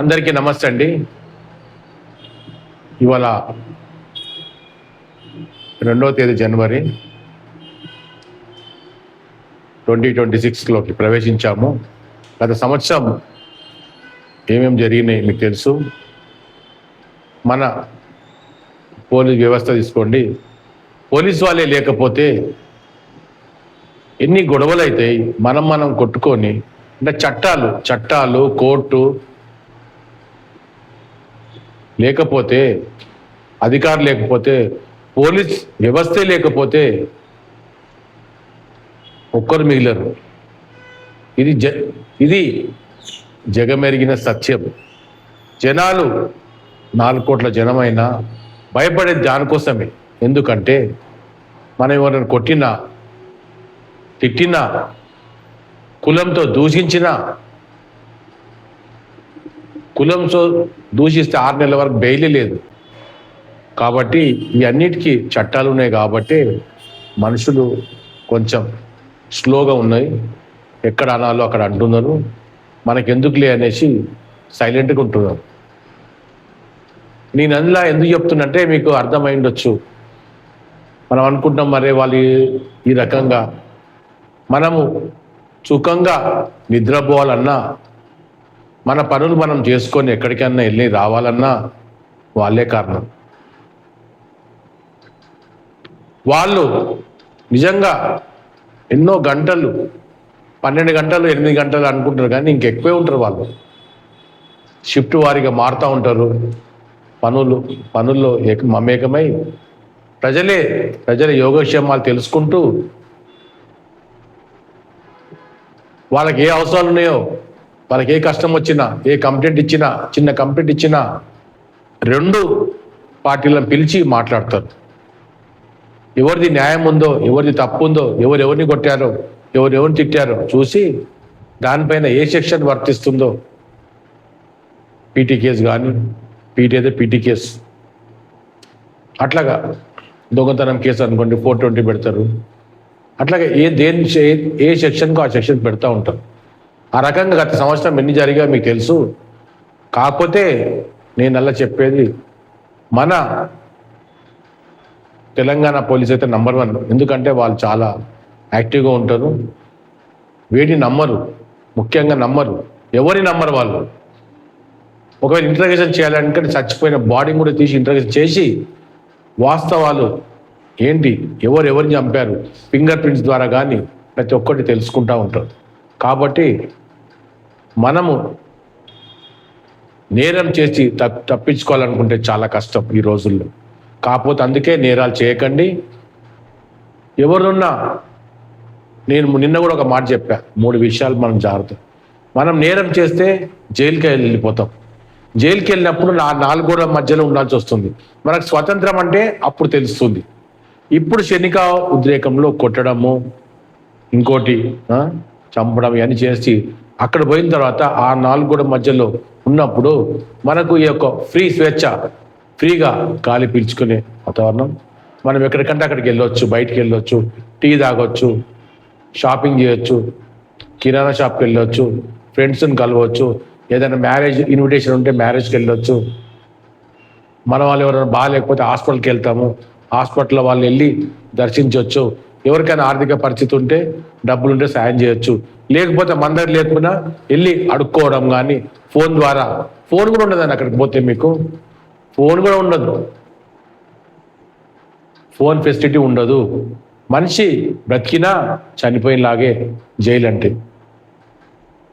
అందరికీ నమస్తే అండి. ఇవాళ రెండవ తేదీ జనవరి ట్వంటీ ట్వంటీ సిక్స్లోకి ప్రవేశించాము. గత సంవత్సరం ఏమేమి జరిగినాయి మీకు తెలుసు. మన పోలీస్ వ్యవస్థ తీసుకోండి. పోలీస్ వాళ్ళే లేకపోతే ఎన్ని గొడవలు అవుతాయి మనం మనం కొట్టుకొని అంటే చట్టాలు చట్టాలు కోర్టు లేకపోతే అధికారులు లేకపోతే పోలీస్ వ్యవస్థే లేకపోతే ఒక్కరు మిగిలరు. ఇది జ ఇది జగమెరిగిన సత్యం. జనాలు నాలుగు కోట్ల జనమైనా భయపడే దానికోసమే. ఎందుకంటే మనం ఎవరైనా కొట్టినా తిట్టినా కులంతో దూషించినా కులంతో దూషిస్తే ఆరు నెలల వరకు బెయిలీ లేదు. కాబట్టి ఈ అన్నిటికీ చట్టాలు ఉన్నాయి కాబట్టి మనుషులు కొంచెం స్లోగా ఉన్నాయి. ఎక్కడ అనాలో అక్కడ అంటున్నారు. మనకెందుకులే అనేసి సైలెంట్గా ఉంటున్నారు. నేను అందులో ఎందుకు చెప్తున్నంటే మీకు అర్థమై ఉండొచ్చు మనం అనుకుంటాం మరే వాళ్ళు ఈ- ఈ రకంగా. మనము సుఖంగా నిద్రపోవాలన్నా మన పనులు మనం చేసుకొని ఎక్కడికన్నా వెళ్ళి రావాలన్నా వాళ్ళే కారణం. వాళ్ళు నిజంగా ఎన్నో గంటలు పన్నెండు గంటలు ఎనిమిది గంటలు అనుకుంటారు కానీ ఇంకెక్కువే ఉంటారు వాళ్ళు. షిఫ్ట్ వారిగా మారుతూ ఉంటారు. పనులు పనుల్లో ఏక- మమేకమై ప్రజలే ప్రజల యోగక్షేమాలు తెలుసుకుంటూ వాళ్ళకి ఏ అవసరాలు ఉన్నాయో వాళ్ళకి ఏ కష్టం వచ్చినా ఏ కంప్లైంట్ ఇచ్చినా చిన్న కంప్లైంట్ ఇచ్చినా రెండు పార్టీలను పిలిచి మాట్లాడతారు. ఎవరిది న్యాయం ఉందో ఎవరిది తప్పు ఉందో ఎవరు ఎవరిని కొట్టారో ఎవరు ఎవరిని తిట్టారో చూసి దానిపైన ఏ సెక్షన్ వర్తిస్తుందో పీటీ కేసు కానీ పీటీ అయితే పీటీ కేసు. అట్లాగా దొంగతనం కేసు అనుకోండి ఫోర్ ట్వంటీ పెడతారు. అట్లాగే ఏ దేని ఏ సెక్షన్కు ఆ సెక్షన్ పెడతా ఉంటారు. ఆ రకంగా గత సంవత్సరం ఎన్ని జరిగా మీకు తెలుసు. కాకపోతే నేను అలా చెప్పేది మన తెలంగాణ పోలీస్ అయితే నంబర్ వన్. ఎందుకంటే వాళ్ళు చాలా యాక్టివ్గా ఉంటారు. వేడి నమ్మరు. ముఖ్యంగా నమ్మరు. ఎవరి నమ్మరు వాళ్ళు? ఒకవేళ ఇంటర్గేషన్ చేయాలంటే చచ్చిపోయిన బాడీ కూడా తీసి ఇంటర్గేషన్ చేసి వాస్తవాలు ఏంటి? ఎవరు ఎవరిని చంపారు? ఫింగర్ ప్రింట్స్ ద్వారా కానీ ప్రతి ఒక్కటి తెలుసుకుంటూ ఉంటారు. కాబట్టి మనము నేరం చేసి తప్ తప్పించుకోవాలనుకుంటే చాలా కష్టం ఈ రోజుల్లో. కాకపోతే అందుకే నేరాలు చేయకండి. ఎవరున్నా నేను నిన్న కూడా ఒక మాట చెప్పా. మూడు విషయాలు మనం జాగ్రత్త. మనం నేరం చేస్తే జైలుకి వెళ్ళిపోతాం. జైలుకి వెళ్ళినప్పుడు నా నాలుగు మధ్యలో ఉండాల్సి వస్తుంది. మనకు స్వతంత్రం అంటే అప్పుడు తెలుస్తుంది. ఇప్పుడు శనిక ఉద్రేకంలో కొట్టడము ఇంకోటి చంపడం ఇవన్నీ చేసి అక్కడ పోయిన తర్వాత ఆ నాలుగు గోడ మధ్యలో ఉన్నప్పుడు మనకు ఈ యొక్క ఫ్రీ స్వేచ్ఛ ఫ్రీగా గాలి పీల్చుకునే వాతావరణం. మనం ఎక్కడికంటే అక్కడికి వెళ్ళొచ్చు బయటికి వెళ్ళొచ్చు టీ తాగొచ్చు షాపింగ్ చేయొచ్చు కిరాణా షాప్కి వెళ్ళొచ్చు ఫ్రెండ్స్ని కలవచ్చు ఏదైనా మ్యారేజ్ ఇన్విటేషన్ ఉంటే మ్యారేజ్కి వెళ్ళొచ్చు. మన వాళ్ళు ఎవరైనా బాగాలేకపోతే హాస్పిటల్కి వెళ్తాము. హాస్పిటల్లో వాళ్ళు వెళ్ళి దర్శించవచ్చు ఎవరికైనా ఆర్థిక పరిస్థితి ఉంటే డబ్బులు ఉంటే సాయం చేయొచ్చు. లేకపోతే మందరి లేకుండా వెళ్ళి అడుక్కోవడం కానీ ఫోన్ ద్వారా. ఫోన్ కూడా ఉండదండి అక్కడికి పోతే మీకు. ఫోన్ కూడా ఉండదు. ఫోన్ ఫెసిలిటీ ఉండదు. మనిషి బ్రతికినా చనిపోయినలాగే జైలు అంటే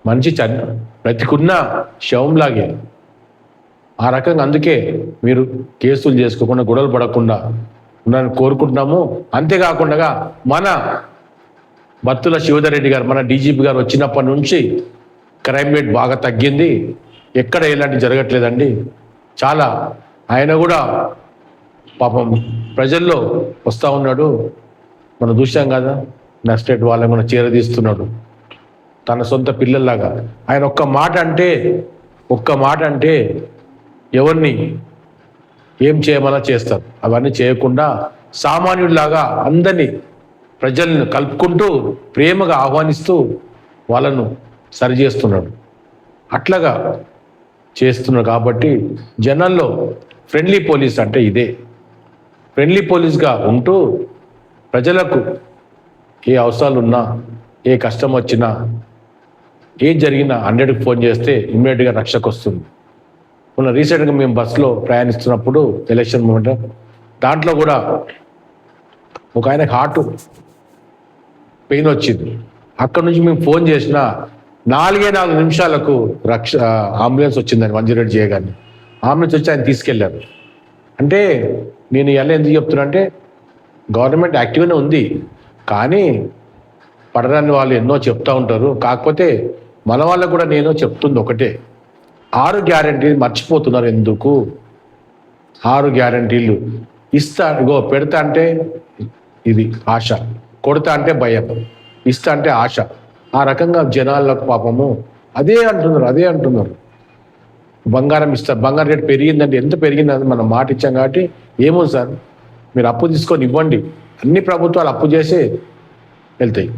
మనిషి చని బ్రతికున్నా శవంలాగే. ఆ రకంగా అందుకే మీరు కేసులు చేసుకోకుండా గొడవలు పడకుండా ఉండాలని కోరుకుంటున్నాము. అంతేకాకుండా మన బత్తుల శివధర్ రెడ్డి గారు మన డీజీపీ గారు వచ్చినప్పటి నుంచి క్రైమ్ రేట్ బాగా తగ్గింది. ఎక్కడ ఎలాంటి జరగట్లేదండి. చాలా ఆయన కూడా పాపం ప్రజల్లో వస్తూ ఉన్నాడు. మనం చూసాం కదా? నస్టేట్ వాళ్ళని కూడా చేరదీస్తున్నాడు. తన సొంత పిల్లల్లాగా. ఆయన ఒక్క మాట అంటే ఒక్క మాట అంటే ఎవరిని ఏం చేయమన్నా చేస్తారు. అవన్నీ చేయకుండా సామాన్యుడిలాగా అందరినీ ప్రజలను కలుపుకుంటూ ప్రేమగా ఆహ్వానిస్తూ వాళ్ళను సరిచేస్తున్నాడు అట్లాగా చేస్తున్నారు కాబట్టి జనంలో ఫ్రెండ్లీ పోలీస్ అంటే ఇదే. ఫ్రెండ్లీ పోలీస్గా ఉంటూ ప్రజలకు ఏ అవసరాలు ఉన్నా ఏ కష్టం వచ్చినా ఏం జరిగినా హండ్రెడ్కి ఫోన్ చేస్తే ఇమ్మీడియట్గా రక్షకు వస్తుంది మొన్న రీసెంట్గా మేము బస్సులో ప్రయాణిస్తున్నప్పుడు ఎలక్షన్ మూమెంట్ దాంట్లో కూడా ఒక ఆయనకు హార్ట్ పెయిన్ వచ్చింది. అక్కడ నుంచి మేము ఫోన్ చేసిన నాలుగే నాలుగు నిమిషాలకు రక్ష అంబులెన్స్ వచ్చిందని వన్ చేయగానే అంబులెన్స్ వచ్చి ఆయన తీసుకెళ్ళారు అంటే నేను ఎలా ఎందుకు చెప్తున్నా అంటే గవర్నమెంట్ యాక్టివ్గానే ఉంది. కానీ పడరాని వాళ్ళు ఎన్నో చెప్తూ ఉంటారు. కాకపోతే మన వాళ్ళకు కూడా నేను చెప్తుంది ఒకటే. ఆరు గ్యారంటీలు మర్చిపోతున్నారు ఎందుకు? ఆరు గ్యారంటీలు ఇస్తా ఇగో పెడతా అంటే ఇది ఆశ కొడతా అంటే భయం ఇస్తా అంటే ఆశ. ఆ రకంగా జనాలకు పాపము అదే అంటున్నారు అదే అంటున్నారు. బంగారం ఇస్తారు బంగారం రేటు పెరిగిందంటే ఎంత పెరిగిందని మనం మాట ఇచ్చాం కాబట్టి ఏమో సార్ మీరు అప్పు తీసుకొని ఇవ్వండి. అన్ని ప్రభుత్వాలు అప్పు చేసే వెళ్తాయి.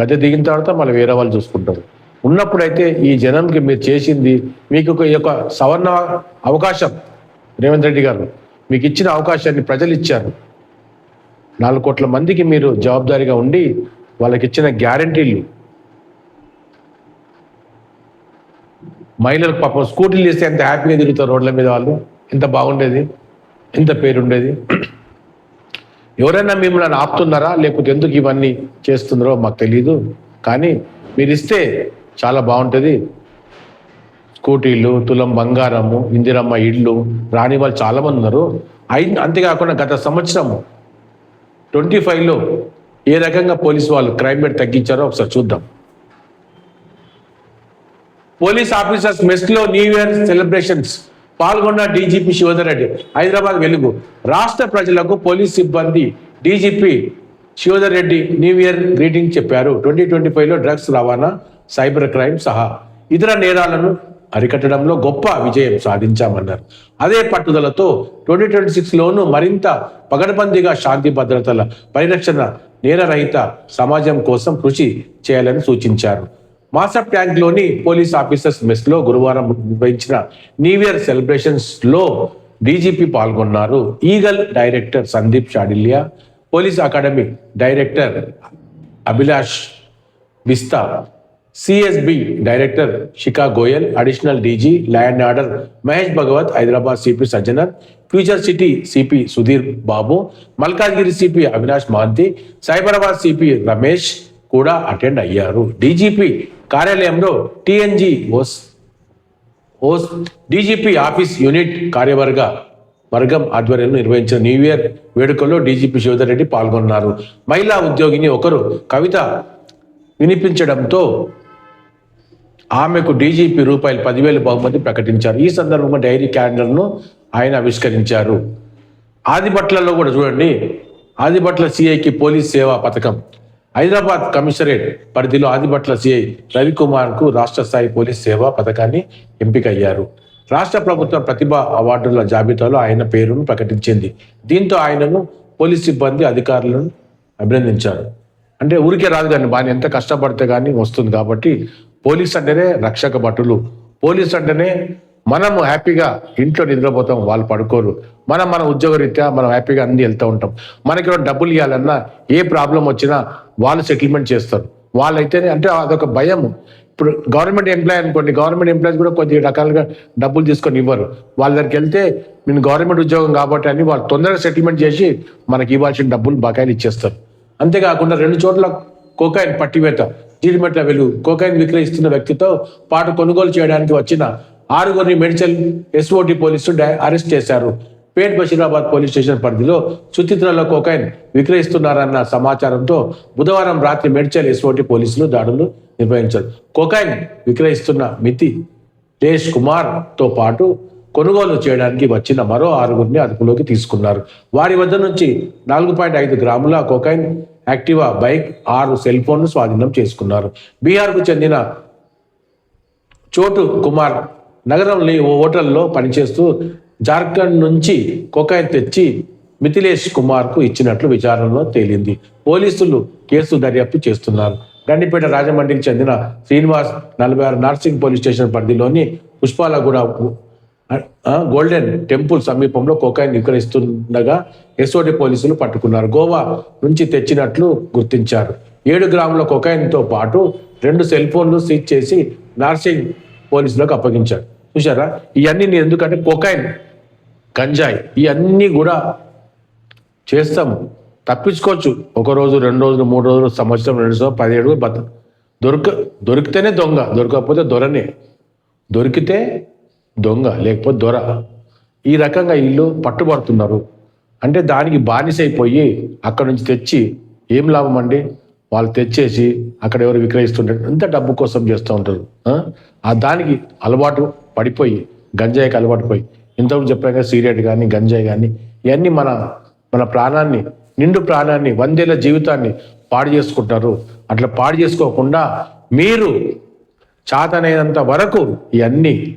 గద్దె దిగిన తర్వాత మళ్ళీ వేరే వాళ్ళు చూసుకుంటారు. ఉన్నప్పుడైతే ఈ జనంకి మీరు చేసింది మీకు ఒక- ఈ యొక్క సవర్ణ అవకాశం. రేవంత్ రెడ్డి గారు మీకు ఇచ్చిన అవకాశాన్ని ప్రజలు ఇచ్చారు. నాలుగు కోట్ల మందికి మీరు జవాబుదారీగా ఉండి వాళ్ళకి ఇచ్చిన గ్యారంటీలు. మహిళలకు పాపం స్కూటీలు ఇస్తే ఎంత హ్యాపీగా తిరుగుతారు రోడ్ల మీద వాళ్ళు? ఎంత బాగుండేది? ఎంత పేరుండేది? ఎవరైనా మిమ్మల్ని ఆపుతున్నారా? లేకపోతే ఎందుకు ఇవన్నీ చేస్తున్నారో మాకు తెలియదు కానీ మీరు ఇస్తే చాలా బాగుంటుంది. స్కూటీలు తులం బంగారము ఇందిరమ్మ ఇళ్ళు రాని వాళ్ళు చాలామంది ఉన్నారు. అయి అంతేకాకుండా గత సంవత్సరం ట్వంటీ ఫైవ్లో ఏ రకంగా పోలీసు వాళ్ళు క్రైమ్ రేట్ తగ్గించారో ఒకసారి చూద్దాం. పోలీస్ ఆఫీసర్స్ మెస్లో న్యూ ఇయర్ సెలబ్రేషన్స్ పాల్గొన్న డీజీపీ శివధర్ రెడ్డి హైదరాబాద్ వెలుగు. రాష్ట్ర ప్రజలకు పోలీస్ సిబ్బంది DGP Shivdhar Reddy new year greeting చెప్పారు. ట్వంటీ ట్వంటీ ఫైవ్లో డ్రగ్స్ రవాణా సైబర్ క్రైమ్ సహా ఇతర నేరాలను అరికట్టడంలో గొప్ప విజయం సాధించామన్నారు. అదే పట్టుదలతో ట్వంటీ ట్వంటీ సిక్స్లోనూ మరింత పగడబందీగా శాంతి భద్రతల పరిరక్షణ నేరరహిత సమాజం కోసం కృషి చేయాలని సూచించారు. మాసప్ ట్యాంక్లోని పోలీస్ ఆఫీసర్స్ మెస్లో గురువారం నిర్వహించిన న్యూ ఇయర్ సెలబ్రేషన్స్లో డీజీపీ పాల్గొన్నారు. Eagle director Sandeep Shandilya police academy director Abhilash Bisht CSB director Shikha Goel additional DG land order Mahesh Bhagwat Hyderabad CP Sajjanar future city CP Sudheer Babu Malkajgiri CP Avinash Mohanty Cyberabad CP Ramesh కూడా attend అయ్యారు. DGP కార్యాలయంలో టిఎన్జి ఓస్ ఓస్ DGP office unit కార్యవర్గ వర్గం ఆధ్వర్యంలో నిర్వహించిన new year వేడుకల్లో డీజీపీ శివధర్ రెడ్డి పాల్గొన్నారు. మహిళా ఉద్యోగిని ఒకరు కవిత వినిపించడంతో ఆమెకు డీజీపీ రూపాయలు పదివేలు బహుమతి ప్రకటించారు. ఈ సందర్భంగా డైరీ క్యాలెండర్ను ఆయన ఆవిష్కరించారు. ఆదిబట్లలో కూడా చూడండి. ఆదిబట్ల సిఐకి పోలీస్ సేవా పథకం. హైదరాబాద్ కమిషనరేట్ పరిధిలో ఆదిబట్ల సిఐ రవికుమార్కు రాష్ట్ర స్థాయి పోలీస్ సేవా పథకాన్ని ఎంపికయ్యారు. రాష్ట్ర ప్రభుత్వం ప్రతిభ అవార్డుల జాబితాలో ఆయన పేరును ప్రకటించింది. దీంతో ఆయనను పోలీస్ సిబ్బంది అధికారులను అభినందించారు. అంటే ఊరికే రాదు కానీ బాగా ఎంత కష్టపడితే కానీ వస్తుంది కాబట్టి పోలీస్ అంటేనే రక్షక భటులు. పోలీస్ అంటేనే మనము హ్యాపీగా ఇంట్లో నిద్రపోతాం వాళ్ళు పడుకోరు. మనం మన ఉద్యోగరీత్యా మనం హ్యాపీగా అన్ని వెళ్తూ ఉంటాం. మనకి డబ్బులు ఇవ్వాలన్నా ఏ ప్రాబ్లం వచ్చినా వాళ్ళు సెటిల్మెంట్ చేస్తారు. వాళ్ళైతేనే అంటే అదొక భయం. ఇప్పుడు గవర్నమెంట్ ఎంప్లాయ్ అనుకోండి గవర్నమెంట్ ఎంప్లాయీస్ కూడా కొద్ది రకాలుగా డబ్బులు తీసుకొని ఇవ్వరు. వాళ్ళ దగ్గరికి వెళ్తే నేను గవర్నమెంట్ ఉద్యోగం కాబట్టి అని వాళ్ళు తొందరగా సెటిల్మెంట్ చేసి మనకి ఇవ్వాల్సిన డబ్బులు బకాయిలు ఇచ్చేస్తారు. అంతేకాకుండా రెండు చోట్ల కోకాయిన్ పట్టివేత. జీడిమెట్ల వెలుగు కోకైన్ విక్రయిస్తున్న వ్యక్తితో పాటు కొనుగోలు చేయడానికి వచ్చిన ఆరుగురిని మెడిచల్ ఎస్ఓటి పోలీసులు అరెస్ట్ చేశారు. పేట్ బషీరాబాద్ పోలీస్ స్టేషన్ పరిధిలో సుచిత్రలో కోకైన్ విక్రయిస్తున్నారన్న సమాచారంతో బుధవారం రాత్రి మెడిచల్ ఎస్ఓటి పోలీసులు దాడులు నిర్వహించారు. కోకైన్ విక్రయిస్తున్న మితి దేష్ కుమార్తో పాటు కొనుగోలు చేయడానికి వచ్చిన మరో ఆరుగురిని అదుపులోకి తీసుకున్నారు. వారి వద్ద నుంచి నాలుగు పాయింట్ ఐదు గ్రాముల కోకైన్ యాక్టివా బైక్ ఆరు సెల్ ఫోన్లు స్వాధీనం చేసుకున్నారు. బీహార్కు చెందిన చోటు కుమార్ నగరంలోని ఓ హోటల్లో పనిచేస్తూ జార్ఖండ్ నుంచి కొకాయిన్ తెచ్చి మిథిలేష్ కుమార్కు ఇచ్చినట్లు విచారణలో తేలింది. పోలీసులు కేసు దర్యాప్తు చేస్తున్నారు. గండిపేట రాజమండ్రికి చెందిన శ్రీనివాస్ నలభై ఆరు నార్సింగ్ పోలీస్ స్టేషన్ పరిధిలోని పుష్పాలగూడ గోల్డెన్ టెంపుల్ సమీపంలో కోకాయిన్ విక్రయిస్తుండగా ఎస్ఓడి పోలీసులు పట్టుకున్నారు. గోవా నుంచి తెచ్చినట్లు గుర్తించారు. ఏడు గ్రాముల కొకాయిన్తో పాటు రెండు సెల్ ఫోన్లు సీజ్ చేసి నార్సింగ్ పోలీసులకు అప్పగించారు. చూసారా ఇవన్నీ నేను ఎందుకంటే కొకాయిన్ గంజాయి. ఇవన్నీ కూడా చేస్తాము తప్పించుకోవచ్చు. ఒక రోజు రెండు రోజులు మూడు రోజులు సంవత్సరం రెండు సంవత్సరం పదిహేడు బత దొరక దొరికితేనే దొంగ దొరకకపోతే దొరనే. దొరికితే దొంగ లేకపోతే దొర. ఈ రకంగా వీళ్ళు పట్టుబడుతున్నారు. అంటే దానికి బానిసైపోయి అక్కడ నుంచి తెచ్చి ఏం లాభం అండి? వాళ్ళు తెచ్చేసి అక్కడ ఎవరు విక్రయిస్తుంటారు ఎంత డబ్బు కోసం చేస్తూ ఉంటారు. ఆ? దానికి అలవాటు పడిపోయి గంజాయికి అలవాటు పోయి. ఇంతకుముందు చెప్పాక సిగరెట్ కానీ గంజాయి కానీ ఇవన్నీ మన మన ప్రాణాన్ని నిండు ప్రాణాన్ని వందేళ్ళ జీవితాన్ని పాడు చేసుకుంటారు. అట్లా పాడు చేసుకోకుండా మీరు చాతనైనంత వరకు ఇవన్నీ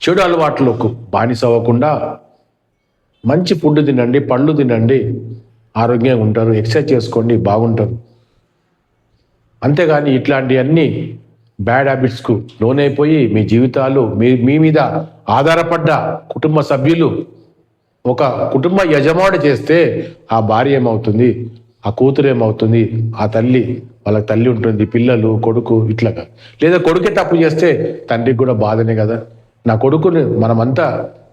చెడు అలవాట్లకు బానిస అవ్వకుండా మంచి ఫుడ్ తినండి పండ్లు తినండి ఆరోగ్యంగా ఉంటారు ఎక్సర్సైజ్ చేసుకోండి బాగుంటారు. అంతేగాని ఇట్లాంటివన్నీ బ్యాడ్ హ్యాబిట్స్కు లోనైపోయి మీ జీవితాలు మీ మీ మీద ఆధారపడ్డ కుటుంబ సభ్యులు ఒక కుటుంబ యజమాని చేస్తే ఆ భార్య ఏమవుతుంది? ఆ కూతురు ఏమవుతుంది? ఆ తల్లి వాళ్ళకి తల్లి ఉంటుంది పిల్లలు కొడుకు ఇట్లాగా లేదా కొడుకే తప్పు చేస్తే తండ్రికి కూడా బాధనే కదా. నా కొడుకుని మనమంతా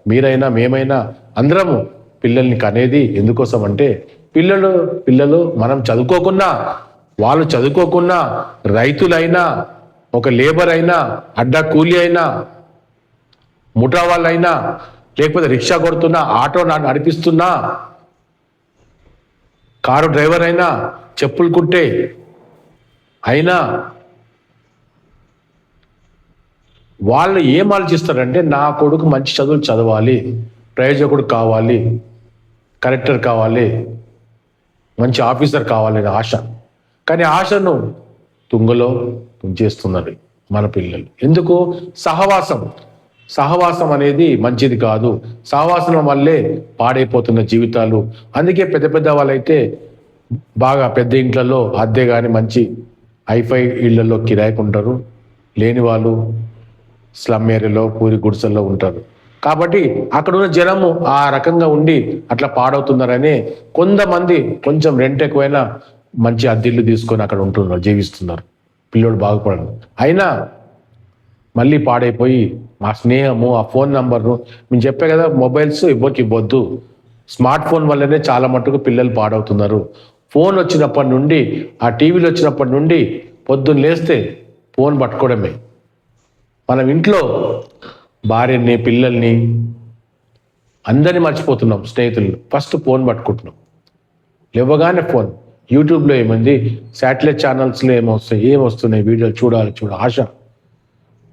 మీరైనా మేమైనా అందరము పిల్లల్ని కనేది ఎందుకోసం అంటే పిల్లలు పిల్లలు మనం చదువుకోకున్నా వాళ్ళు చదువుకోకున్నా రైతులైనా ఒక లేబర్ అయినా అడ్డా కూలి అయినా ముఠా వాళ్ళైనా లేకపోతే రిక్షా కొడుతున్నా ఆటో నడిపిస్తున్నా కారు డ్రైవర్ అయినా చెప్పులు కుట్టే అయినా వాళ్ళు ఏం ఆలోచిస్తారంటే నా కొడుకు మంచి చదువులు చదవాలి ప్రయోజకుడు కావాలి కలెక్టర్ కావాలి మంచి ఆఫీసర్ కావాలని ఆశ. కానీ ఆశను తుంగలో తుంచేస్తున్నారు మన పిల్లలు. ఎందుకు? సహవాసం. సహవాసం అనేది మంచిది కాదు. సహవాసం వల్లే పాడైపోతున్న జీవితాలు. అందుకే పెద్ద పెద్ద వాళ్ళైతే బాగా పెద్ద ఇంట్లలో అద్దె కానీ మంచి హైఫై ఇళ్ళలో కిరాయికి ఉంటారు లేని వాళ్ళు స్లమ్ ఏరియాలో పూరి గుడిసెల్లో ఉంటారు. కాబట్టి అక్కడ ఉన్న జనము ఆ రకంగా ఉండి అట్లా పాడవుతున్నారని కొంతమంది కొంచెం రెంట్ ఎక్కువైనా మంచి అద్దెళ్ళు తీసుకొని అక్కడ ఉంటున్నారు జీవిస్తున్నారు. పిల్లోడు బాగుపడను అయినా మళ్ళీ పాడైపోయి మా స్నేహము ఆ ఫోన్ నంబర్ను మేము చెప్పే కదా మొబైల్స్ ఇవ్వకి ఇవ్వద్దు. స్మార్ట్ ఫోన్ వల్లనే చాలా మటుకు పిల్లలు పాడవుతున్నారు. ఫోన్ వచ్చినప్పటి నుండి ఆ టీవీలు వచ్చినప్పటి నుండి పొద్దున్న లేస్తే ఫోన్ పట్టుకోవడమే. మనం ఇంట్లో భార్యని పిల్లల్ని అందరినీ మర్చిపోతున్నాం స్నేహితులు ఫస్ట్ ఫోన్ పట్టుకుంటున్నాం. లేవగానే ఫోన్. యూట్యూబ్లో ఏముంది? శాటిలైట్ ఛానల్స్లో ఏమొస్తాయి? ఏమొస్తున్నాయి? వీడియోలు చూడాలి చూడ ఆశ.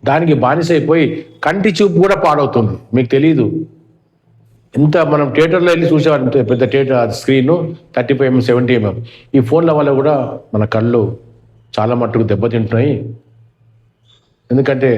దానికి బానిసైపోయి కంటి చూపు కూడా పాడవుతుంది. మీకు తెలియదు ఎంత మనం థియేటర్లో వెళ్ళి చూసేవారు పెద్ద theatre screen thirty five MM seventy MM ఈ ఫోన్ల వల్ల కూడా మన కళ్ళు చాలా మట్టుకు దెబ్బతింటున్నాయి. ఎందుకంటే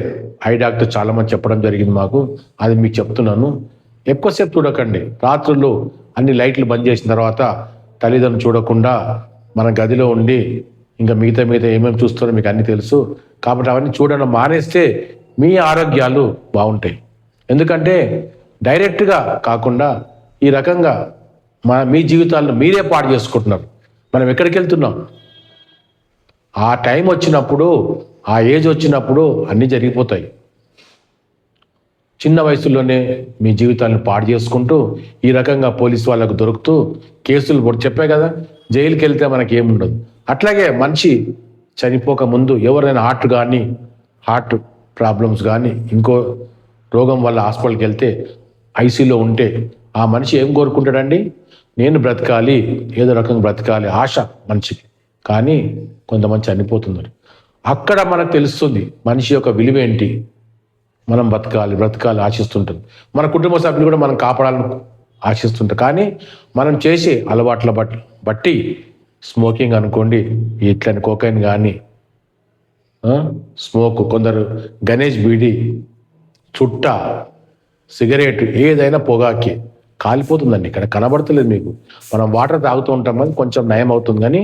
ఐ డాక్టర్ చాలా మంది చెప్పడం జరిగింది మాకు. అది మీకు చెప్తున్నాను. ఎక్కువసేపు చూడకండి. రాత్రులు అన్ని లైట్లు బంద్ చేసిన తర్వాత తల్లిదండ్రులు చూడకుండా మన గదిలో ఉండి ఇంకా మిగతా మిగతా ఏమేమి చూస్తారో మీకు అన్నీ తెలుసు. కాబట్టి అవన్నీ చూడడం మానేస్తే మీ ఆరోగ్యాలు బాగుంటాయి. ఎందుకంటే డైరెక్ట్గా కాకుండా ఈ రకంగా మన మీ జీవితాలను మీరే పాడు చేసుకుంటున్నారు. మనం ఎక్కడికి వెళ్తున్నాం? ఆ టైం వచ్చినప్పుడు ఆ ఏజ్ వచ్చినప్పుడు అన్నీ జరిగిపోతాయి. చిన్న వయసులోనే మీ జీవితాలను పాడు చేసుకుంటూ ఈ రకంగా పోలీస్ వాళ్ళకు దొరుకుతూ కేసులు కూడా చెప్పే కదా జైలుకి వెళ్తే మనకి ఏముండదు అట్లాగే మనిషి చనిపోక ముందు ఎవరైనా హార్ట్ కానీ హార్ట్ ప్రాబ్లమ్స్ కానీ ఇంకో రోగం వల్ల హాస్పిటల్కి వెళ్తే ఐసీలో ఉంటే ఆ మనిషి ఏం కోరుకుంటాడండి? నేను బ్రతకాలి ఏదో రకంగా బ్రతకాలి ఆశ మనిషికి. కానీ కొంతమంది చనిపోతున్నారు. అక్కడ మనకు తెలుస్తుంది మనిషి యొక్క విలువ ఏంటి? మనం బతకాలి బ్రతకాలి ఆశిస్తుంటుంది. మన కుటుంబ సభ్యులు కూడా మనం కాపాడాలని ఆశిస్తుంటారు. కానీ మనం చేసే అలవాట్ల బట్టి బట్టి స్మోకింగ్ అనుకోండి ఇట్లని కోకైన్ కానీ స్మోక్ కొందరు గణేష్ బీడి చుట్ట సిగరెట్ ఏదైనా పొగాకి కాలిపోతుందండి. ఇక్కడ కనబడతలేదు మీకు. మనం వాటర్ తాగుతూ ఉంటాం కానీ కొంచెం నయం అవుతుంది కానీ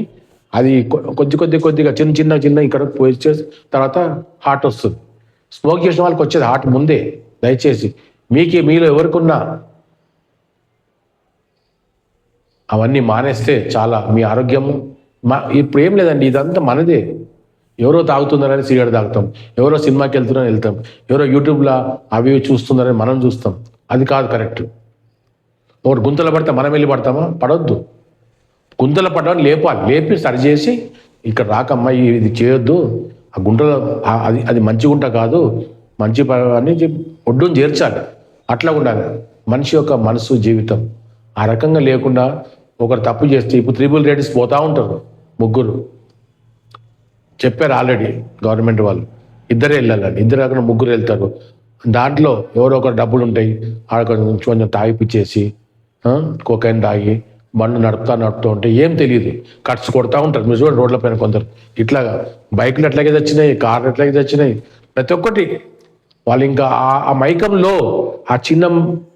అది కొద్ది కొద్ది కొద్దిగా చిన్న చిన్న చిన్న ఇక్కడ పోయి చేసి తర్వాత హార్ట్ వస్తుంది. స్మోక్ చేసిన వాళ్ళకి వచ్చేది హార్ట్ ముందే దయచేసి. మీకే మీలో ఎవరికున్నా అవన్నీ మానేస్తే చాలా మీ ఆరోగ్యము. మా ఇప్పుడు ఏం లేదండి ఇదంతా మనదే. ఎవరో తాగుతున్నారని సిగరెట్ తాగుతాం ఎవరో సినిమాకి వెళ్తున్నారని వెళ్తాం ఎవరో యూట్యూబ్లో అవి చూస్తున్నారని మనం చూస్తాం. అది కాదు కరెక్ట్. ఒకటి గుంతలు పడితే మనం వెళ్ళి పడతామా? పడవద్దు గుంతల పడ్డం లేపాలి లేపి సరిచేసి ఇక్కడ రాకమ్మా ఇది చేయొద్దు. ఆ గుంటలో అది అది మంచి గుంట కాదు. మంచి అని చెప్పి ఒడ్డును చేర్చాలి. అట్లా ఉండాలి. మనిషి యొక్క మనసు జీవితం ఆ రకంగా లేకుండా ఒకరు తప్పు చేస్తే ఇప్పుడు త్రిబుల్ రేటిస్ పోతా ఉంటారు ముగ్గురు. చెప్పారు ఆల్రెడీ గవర్నమెంట్ వాళ్ళు. ఇద్దరే వెళ్ళాలని ఇద్దరు కాకుండా ముగ్గురు వెళ్తారు. దాంట్లో ఎవరో ఒకరు డబ్బులు ఉంటాయి ఆడ కొంచెం కొంచెం తాగిపిచ్చేసి కోకైన్ తాగి బండి నడుపుతా నడుపుతూ ఉంటే ఏం తెలియదు కట్స్ కొడతా ఉంటారు. మీరు చూడండి రోడ్ల పైన కొందరు. ఇట్లాగా బైకులు ఎట్లాగే తెచ్చినాయి కార్లు ఎట్లాగే తెచ్చినాయి. ప్రతి ఒక్కటి. వాళ్ళు ఇంకా ఆ- ఆ మైకంలో ఆ చిన్న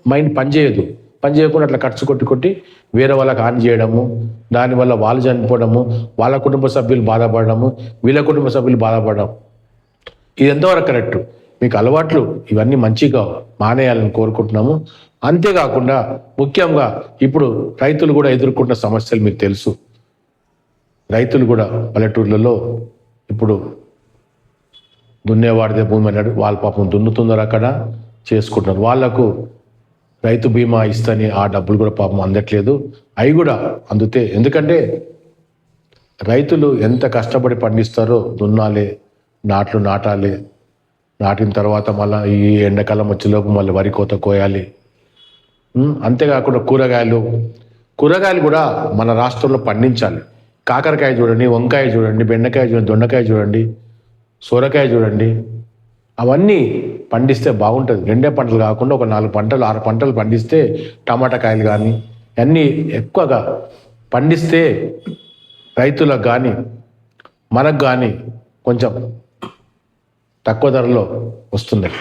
మైండ్ పనిచేయదు పని చేయకుండా అట్లా ఖర్చు కొట్టి కొట్టి వేరే వాళ్ళకి హాని చేయడము దానివల్ల వాళ్ళు చనిపోవడము వాళ్ళ కుటుంబ సభ్యులు బాధపడము వీళ్ళ కుటుంబ సభ్యులు బాధపడడం. ఇది ఎంతవరకు కరెక్ట్? మీకు అలవాట్లు ఇవన్నీ మంచిగా మానేయాలని కోరుకుంటున్నాము. అంతేకాకుండా ముఖ్యంగా ఇప్పుడు రైతులు కూడా ఎదుర్కొంటున్న సమస్యలు మీకు తెలుసు. రైతులు కూడా పల్లెటూర్లలో ఇప్పుడు దున్నేవాడిదే భూమి అన్నాడు. వాళ్ళ పాపం దున్నుతున్నారు అక్కడ చేసుకుంటున్నారు. వాళ్ళకు రైతు బీమా ఇస్తని ఆ డబ్బులు కూడా పాపం అందట్లేదు. అవి కూడా అందుతే ఎందుకంటే రైతులు ఎంత కష్టపడి పండిస్తారో దున్నాలి నాట్లు నాటాలి. నాటిన తర్వాత మళ్ళీ ఈ ఎండాకాలం వచ్చేలోపు మళ్ళీ వరి కోత కోయాలి. అంతేకాకుండా కూరగాయలు. కూరగాయలు కూడా మన రాష్ట్రంలో పండించాలి. కాకరకాయ చూడండి వంకాయ చూడండి బెండకాయ చూడండి దొండకాయ చూడండి సొరకాయ చూడండి. అవన్నీ పండిస్తే బాగుంటుంది. రెండే పంటలు కాకుండా ఒక నాలుగు పంటలు ఆరు పంటలు పండిస్తే టమాటా కాయలు కానీ అన్నీ ఎక్కువగా పండిస్తే రైతులకు కానీ మనకు కానీ కొంచెం తక్కువ ధరలో వస్తున్నాయి.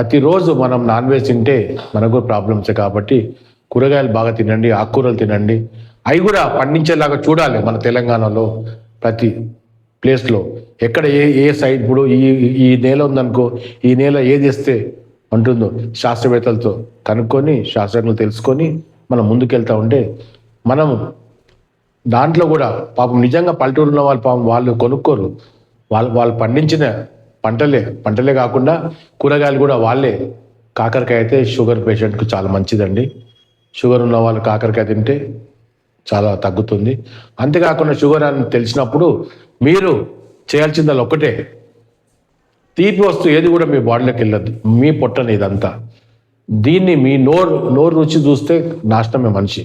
ప్రతిరోజు మనం నాన్ వెజ్ తింటే మనకు ప్రాబ్లమ్స్ కాబట్టి కూరగాయలు బాగా తినండి ఆకుకూరలు తినండి. అవి కూడా పండించేలాగా చూడాలి మన తెలంగాణలో ప్రతి ప్లేస్లో ఎక్కడ ఏ ఏ సైడ్ ఇప్పుడు ఈ ఈ నేల ఉందనుకో ఈ నేల ఏది ఇస్తే ఉంటుందో శాస్త్రవేత్తలతో కనుక్కొని శాస్త్రజ్ఞులు తెలుసుకొని మనం ముందుకెళ్తా ఉంటే మనం దాంట్లో కూడా పాపం నిజంగా పల్లెటూరులో ఉన్న వాళ్ళు పాపం వాళ్ళు కొనుక్కోరు. వాళ్ళు వాళ్ళు పండించిన పంటలే పంటలే కాకుండా కూరగాయలు కూడా వాళ్ళే. కాకరకాయ అయితే షుగర్ పేషెంట్కి చాలా మంచిదండి. షుగర్ ఉన్న వాళ్ళు కాకరకాయ తింటే చాలా తగ్గుతుంది. అంతేకాకుండా షుగర్ అని తెలిసినప్పుడు మీరు చేయాల్సిందల్లా ఒక్కటే. తీపి వస్తువు ఏది కూడా మీ బాడీలోకి వెళ్ళదు మీ పొట్టని ఇదంతా. దీన్ని మీ నోరు నోరు రుచి చూస్తే నాశనమే మనిషి.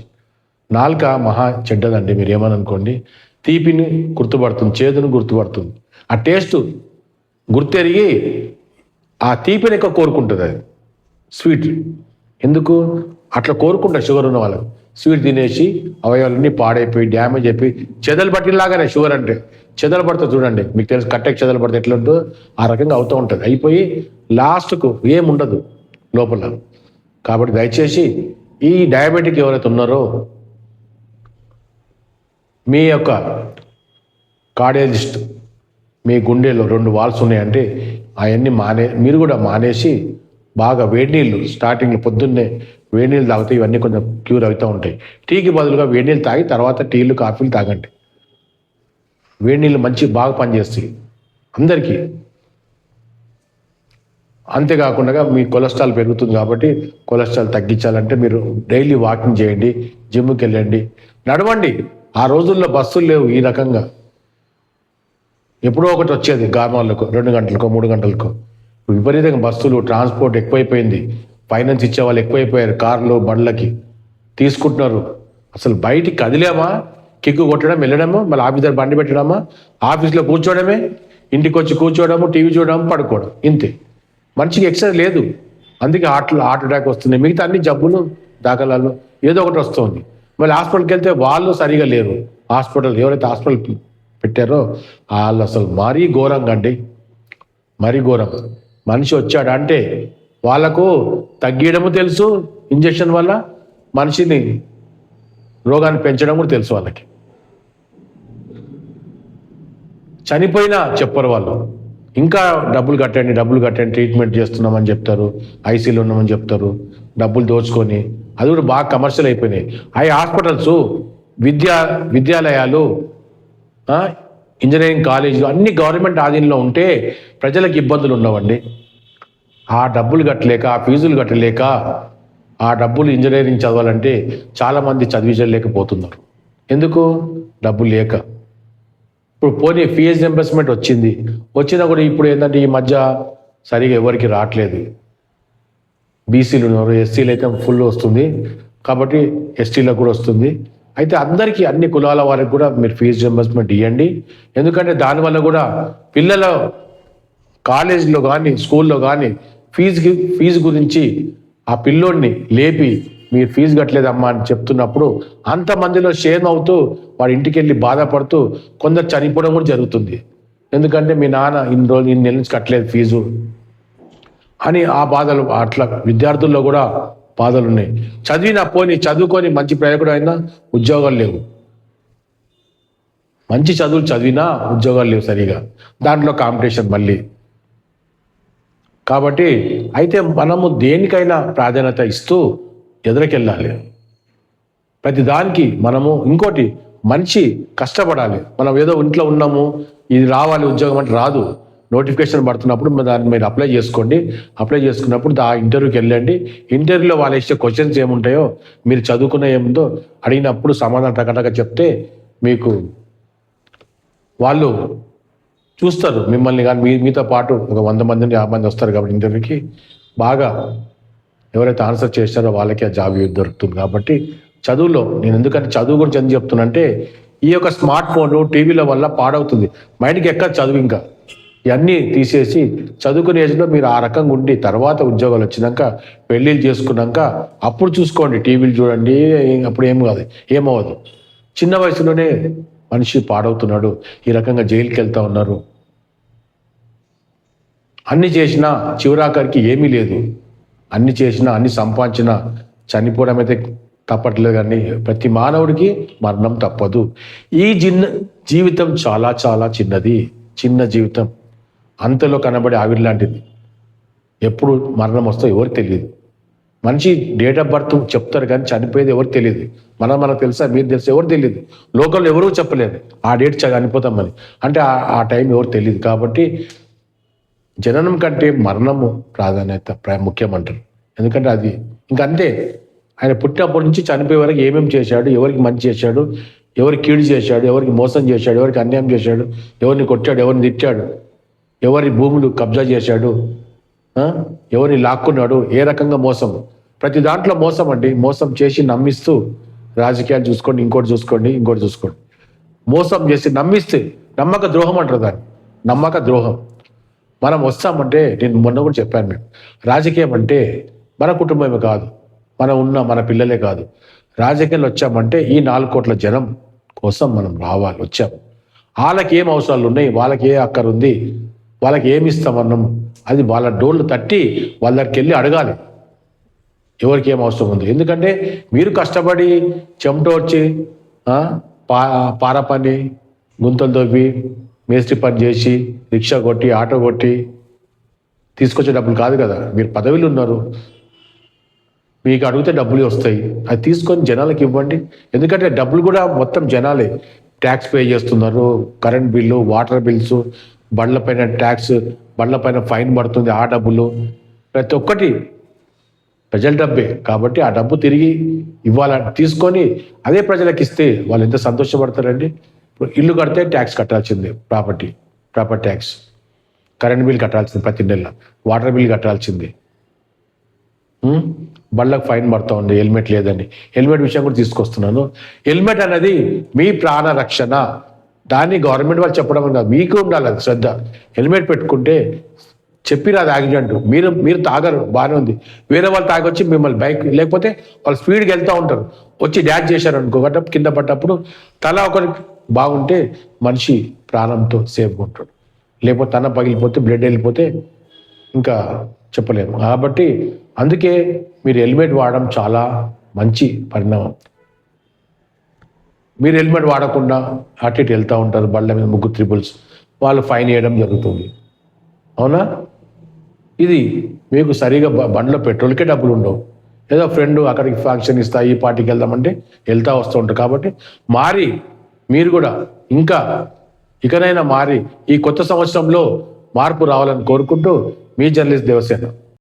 నాలుక మహా చెడ్డదండి మీరు ఏమని అనుకోండి తీపిని గుర్తుపడుతుంది చేదును గుర్తుపడుతుంది. ఆ టేస్ట్ గుర్తెరిగి ఆ తీపిని ఎక్కువ కోరుకుంటుంది అది. స్వీట్ ఎందుకు? అట్లా కోరుకుంటా షుగర్ ఉన్న వాళ్ళకి. స్వీట్ తినేసి అవయవాలన్నీ పాడైపోయి డ్యామేజ్ అయిపోయి చెదలు పట్టినలాగానే షుగర్ అంటే. చెదలు పడితే చూడండి మీకు తెలుసు కట్టెకి చెదలు పడితే ఎట్లా ఉంటుందో? ఆ రకంగా అవుతూ ఉంటుంది. అయిపోయి లాస్ట్కు ఏముండదు లోపల. కాబట్టి దయచేసి ఈ డయాబెటిక్ ఎవరైతే ఉన్నారో మీ యొక్క కార్డియాలజిస్ట్ మీ గుండెలో రెండు వాల్స్ ఉన్నాయంటే అవన్నీ మానే మీరు కూడా మానేసి బాగా వేడి నీళ్ళు స్టార్టింగ్లో పొద్దున్నే వేడి నీళ్ళు తాగితే ఇవన్నీ కొంచెం క్యూర్ అవుతూ ఉంటాయి. టీకి బదులుగా వేడి నీళ్ళు తాగి తర్వాత టీలు కాఫీలు తాగండి. వేడి నీళ్ళు మంచి బాగా పనిచేస్తాయి. అందరికీ అంతేకాకుండా మీ కొలెస్ట్రాల్ పెరుగుతుంది కాబట్టి కొలెస్ట్రాల్ తగ్గించాలంటే మీరు డైలీ వాకింగ్ చేయండి జిమ్కి వెళ్ళండి నడవండి. ఆ రోజుల్లో బస్సులు లేవు ఈ రకంగా. ఎప్పుడో ఒకటి వచ్చేది గ్రామాలకు రెండు గంటలకో మూడు గంటలకో. విపరీతంగా బస్సులు ట్రాన్స్పోర్ట్ ఎక్కువైపోయింది. ఫైనాన్స్ ఇచ్చే వాళ్ళు ఎక్కువైపోయారు కార్లు బండ్లకి. తీసుకుంటున్నారు. అసలు బయటికి కదిలేమా? కిక్కు కొట్టడం వెళ్ళడము? మళ్ళీ ఆఫీస్ దగ్గర బండి పెట్టడమా? ఆఫీస్లో కూర్చోవడమే? ఇంటికి వచ్చి కూర్చోవడము టీవీ చూడడం పడుకోవడం. ఇంతే. మనిషికి ఎక్సర్సైజ్ లేదు. అందుకే హార్ట్లు హార్ట్ అటాక్ వస్తుంది. మిగతా అన్ని జబ్బులు దాఖలాలు ఏదో ఒకటి వస్తుంది. మళ్ళీ హాస్పిటల్కి వెళ్తే వాళ్ళు సరిగా లేరు. హాస్పిటల్ ఎవరైతే హాస్పిటల్ పెట్టారో? వాళ్ళు అసలు మరీ ఘోరంగా అండి. మరీ ఘోరం. మనిషి వచ్చాడు అంటే వాళ్ళకు తగ్గియడము తెలుసు ఇంజెక్షన్ వల్ల మనిషిని రోగాన్ని పెంచడం కూడా తెలుసు వాళ్ళకి. చనిపోయినా చెప్పరు వాళ్ళు. ఇంకా డబ్బులు కట్టండి డబ్బులు కట్టండి ట్రీట్మెంట్ చేస్తున్నామని చెప్తారు ఐసీలో ఉన్నామని చెప్తారు డబ్బులు దోచుకొని. అది కూడా బాగా కమర్షియల్ అయిపోయినాయి. అవి హాస్పిటల్స్ విద్యా విద్యాలయాలు ఇంజనీరింగ్ కాలేజీలు అన్ని గవర్నమెంట్ ఆధీనంలో ఉంటే ప్రజలకు ఇబ్బందులు ఉండవండి. ఆ డబ్బులు కట్టలేక ఆ ఫీజులు కట్టలేక ఆ డబ్బులు ఇంజనీరింగ్ చదవాలంటే చాలామంది చదివించలేకపోతున్నారు. ఎందుకు? డబ్బులు లేక. ఇప్పుడు పోనీ ఫీజు రింబర్స్మెంట్ వచ్చింది. వచ్చినా కూడా ఇప్పుడు ఏంటంటే ఈ మధ్య సరిగా ఎవరికి రావట్లేదు. బీసీలు ఉన్నారు ఎస్సీలు అయితే ఫుల్ వస్తుంది. కాబట్టి ఎస్టీలకు కూడా వస్తుంది. అయితే అందరికీ అన్ని కులాల వారికి కూడా మీరు ఫీజు రింబర్స్మెంట్ ఇవ్వండి ఎందుకంటే దానివల్ల కూడా పిల్లల కాలేజీలో కానీ స్కూల్లో కానీ ఫీజుకి ఫీజు గురించి ఆ పిల్లోడిని లేపి మీరు ఫీజు కట్టలేదమ్మా అని చెప్తున్నప్పుడు అంతమందిలో షేర్ అవుతూ వాడి ఇంటికి వెళ్ళి బాధపడుతూ కొందరు చనిపోవడం కూడా జరుగుతుంది. ఎందుకంటే మీ నాన్న ఇన్ని రోజులు ఇన్ని నెలల నుంచి కట్టలేదు ఫీజు అని ఆ బాధలు అట్లా విద్యార్థుల్లో కూడా బాధలు ఉన్నాయి చదివిన పోని చదువుకొని మంచి ప్రయోజకుడు అయినా ఉద్యోగాలు లేవు. మంచి చదువులు చదివినా ఉద్యోగాలు లేవు సరిగా. దాంట్లో కాంపిటీషన్ మళ్ళీ. కాబట్టి అయితే మనము దేనికైనా ప్రాధాన్యత ఇస్తూ ఎదురకెళ్ళాలి. ప్రతి దానికి మనము ఇంకోటి మంచి కష్టపడాలి. మనం ఏదో ఇంట్లో ఉన్నాము ఇది రావాలి ఉద్యోగం అంటే రాదు. నోటిఫికేషన్ పడుతున్నప్పుడు దాన్ని మీరు అప్లై చేసుకోండి. అప్లై చేసుకున్నప్పుడు ఆ ఇంటర్వ్యూకి వెళ్ళండి. ఇంటర్వ్యూలో వాళ్ళు ఇచ్చే క్వశ్చన్స్ ఏముంటాయో మీరు చదువుకున్న ఏముందో అడిగినప్పుడు సమాధానం టకటక చెప్తే మీకు వాళ్ళు చూస్తారు. మిమ్మల్ని కానీ మీ మీతో పాటు ఒక వంద మంది యాభై మంది వస్తారు కాబట్టి ఇంటర్వ్యూకి. బాగా ఎవరైతే ఆన్సర్ చేస్తారో వాళ్ళకి ఆ జాబ్ దొరుకుతుంది కాబట్టి చదువులో నేను ఎందుకంటే చదువు గురించి ఎందుకు చెప్తున్నానంటే ఈ యొక్క స్మార్ట్ ఫోన్ టీవీల వల్ల పాడవుతుంది. మైండ్కి ఎక్కడ చదువు ఇంకా? ఇవన్నీ తీసేసి చదువుకునే ఏజ్లో మీరు ఆ రకంగా ఉండి తర్వాత ఉద్యోగాలు వచ్చినాక పెళ్ళిళ్ళు చేసుకున్నాక అప్పుడు చూసుకోండి. టీవీలు చూడండి. అప్పుడు ఏం కాదు ఏమవ్వదు. చిన్న వయసులోనే మనిషి పాడవుతున్నాడు. ఈ రకంగా జైలుకి వెళ్తా ఉన్నారు. అన్ని చేసినా చివరాఖరికి ఏమీ లేదు. అన్ని చేసినా అన్ని సంపాదించినా చనిపోవడం అయితే తప్పట్లేదు కానీ ప్రతి మానవుడికి మరణం తప్పదు. ఈ చిన్న జీవితం చాలా చాలా చిన్నది. చిన్న జీవితం. అంతలో కనబడే ఆవిరి లాంటిది. ఎప్పుడు మరణం వస్తో ఎవరికి తెలియదు. మనిషి డేట్ ఆఫ్ బర్త్ చెప్తారు కానీ చనిపోయేది ఎవరు తెలియదు. మనం మనకు తెలుసా మీరు తెలుసు ఎవరు తెలియదు. లోకల్లో ఎవరూ చెప్పలేదు. ఆ డేట్ చనిపోతామని అంటే ఆ- టైం ఎవరు తెలియదు. కాబట్టి జననం కంటే మరణము ప్రాధాన్యత ప్ర- ముఖ్యమంటారు. ఎందుకంటే అది ఇంకంతే ఆయన పుట్టినప్పటి నుంచి చనిపోయే వరకు ఏమేమి చేశాడు ఎవరికి మంచి చేశాడు ఎవరికి కీడు చేశాడు ఎవరికి మోసం చేశాడు ఎవరికి అన్యాయం చేశాడు ఎవరిని కొట్టాడు ఎవరిని తిట్టాడు. ఎవరి భూములు కబ్జా చేశాడు ఎవరిని లాక్కున్నాడు ఏ రకంగా మోసం? ప్రతి దాంట్లో మోసం అండి. మోసం చేసి నమ్మిస్తూ రాజకీయాలు చూసుకోండి ఇంకోటి చూసుకోండి ఇంకోటి చూసుకోండి. మోసం చేసి నమ్మిస్తే నమ్మక ద్రోహం అంటారు దాన్ని. నమ్మక ద్రోహం. మనం వస్తామంటే నేను మొన్న కూడా చెప్పాను మేము రాజకీయం అంటే మన కుటుంబమే కాదు. మనం ఉన్న మన పిల్లలే కాదు. రాజకీయాలు వచ్చామంటే ఈ నాలుగు కోట్ల జనం కోసం మనం రావాలి వచ్చాం. వాళ్ళకి ఏం అవసరాలు ఉన్నాయి? వాళ్ళకి ఏ అక్కరుంది వాళ్ళకి ఏమి ఇస్తామన్నాం అది వాళ్ళ డోర్లు తట్టి వాళ్ళ దగ్గరికి వెళ్ళి అడగాలి. ఎవరికి ఏం అవసరం ఉంది? ఎందుకంటే మీరు కష్టపడి చెమట వచ్చి పా పార పని గుంతలు దొవ్వి మేస్త్రి పని చేసి రిక్షా కొట్టి ఆటో కొట్టి తీసుకొచ్చే డబ్బులు కాదు కదా. మీరు పదవిలో ఉన్నారు. మీకు అడిగితే డబ్బులు వస్తాయి. అది తీసుకొని జనాలకు ఇవ్వండి. ఎందుకంటే డబ్బులు కూడా మొత్తం జనాలే. ట్యాక్స్ పే చేస్తున్నారు. కరెంట్ బిల్లు వాటర్ బిల్స్ బండ్ల పైన ట్యాక్స్ బండ్ల పైన ఫైన్ పడుతుంది ఆ డబ్బులు. ప్రతి ఒక్కటి ప్రజల డబ్బే. కాబట్టి ఆ డబ్బు తిరిగి ఇవ్వాలని తీసుకొని అదే ప్రజలకు ఇస్తే వాళ్ళు ఎంత సంతోషపడతారండి? ఇప్పుడు ఇల్లు కడితే ట్యాక్స్ కట్టాల్సిందే property property tax. Current bill కట్టాల్సింది ప్రతి నెల వాటర్ బిల్ కట్టాల్సిందే. బళ్ళకు ఫైన్ పడతా ఉంది హెల్మెట్ లేదని. హెల్మెట్ విషయం కూడా తీసుకొస్తున్నాను. హెల్మెట్ అనేది మీ ప్రాణ రక్షణ. దాన్ని గవర్నమెంట్ వాళ్ళు చెప్పడం కాదు మీకు ఉండాలి అది శ్రద్ధ. హెల్మెట్ పెట్టుకుంటే చెప్పిన అది యాక్సిడెంట్ మీరు మీరు తాగరు బాగానే ఉంది. వేరే వాళ్ళు తాగొచ్చి మిమ్మల్ని బైక్ లేకపోతే వాళ్ళు స్పీడ్కి వెళ్తూ ఉంటారు. వచ్చి డ్యాష్ చేశారు అనుకో కింద పడ్డప్పుడు తల ఒకరికి బాగుంటే మనిషి ప్రాణంతో సేఫ్గా ఉంటాడు. లేకపోతే తన పగిలిపోతే బ్లడ్ వెళ్ళిపోతే ఇంకా చెప్పలేము. కాబట్టి అందుకే మీరు హెల్మెట్ వాడడం చాలా మంచి పరిణామం. మీరు హెల్మెట్ వాడకుండా అటు ఇటు వెళ్తూ ఉంటారు బళ్ళ మీద ముగ్గురు త్రిబుల్స్ వాళ్ళు ఫైన్ వేయడం జరుగుతుంది. అవునా? ఇది మీకు సరిగా బండ్లో పెట్రోల్కే డబ్బులు ఉండవు. ఏదో ఫ్రెండ్ అక్కడికి ఫంక్షన్ ఇస్తా ఈ పార్టీకి వెళ్దామంటే వెళ్తా వస్తూ ఉంటారు. కాబట్టి మారి మీరు కూడా ఇంకా ఇకనైనా మారి ఈ కొత్త సంవత్సరంలో మార్పు రావాలని కోరుకుంటూ మీ జర్నలిస్ట్ దేవసేన.